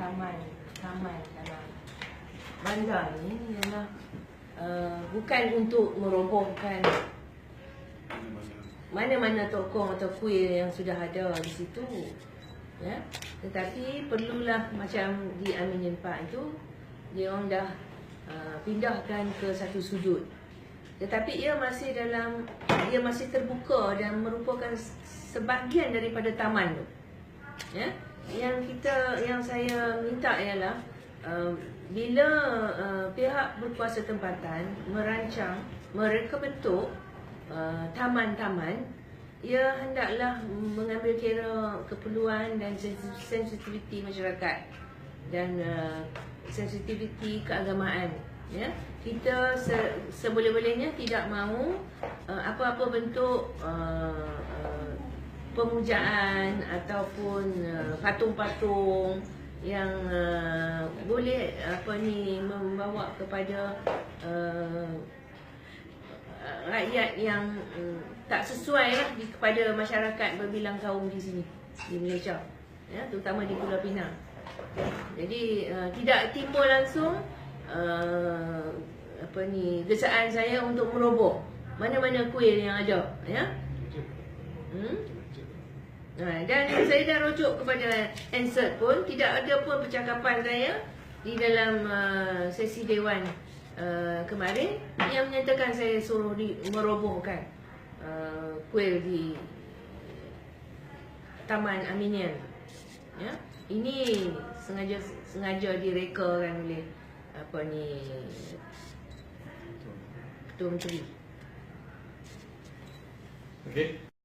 taman taman dalam bandar ni ialah uh, bukan untuk merobohkan mana-mana tokoh atau kuil yang sudah ada di situ ya. Tetapi perlulah macam di Aminin Park itu dia orang dah uh, pindahkan ke satu sudut tetapi ia masih dalam ia masih terbuka dan merupakan sebahagian daripada taman tu ya yang kita yang saya minta ialah uh, bila uh, pihak berkuasa tempatan merancang mereka bentuk uh, taman-taman ia hendaklah mengambil kira keperluan dan sensitiviti masyarakat dan uh, sensitiviti keagamaan ya. Kita se, seboleh-bolehnya tidak mahu uh, apa-apa bentuk uh, uh, pemujaan ataupun uh, patung-patung yang uh, boleh apa ni membawa kepada uh, rakyat yang um, tak sesuai lah di, kepada masyarakat berbilang kaum di sini di Malaysia ya terutama di Pulau Pinang jadi uh, tidak timbul langsung uh, apa ni gesaan saya untuk meroboh mana-mana kuil yang ada ya hmm? Ha, dan saya dah rujuk kepada insert pun tidak ada pun percakapan saya di dalam uh, sesi dewan uh, kemarin yang menyatakan saya suruh di, merobohkan uh, kuil di Taman Aminian. Ya. Ini sengaja sengaja direkakan oleh apa ni Ketua Menteri. Okey.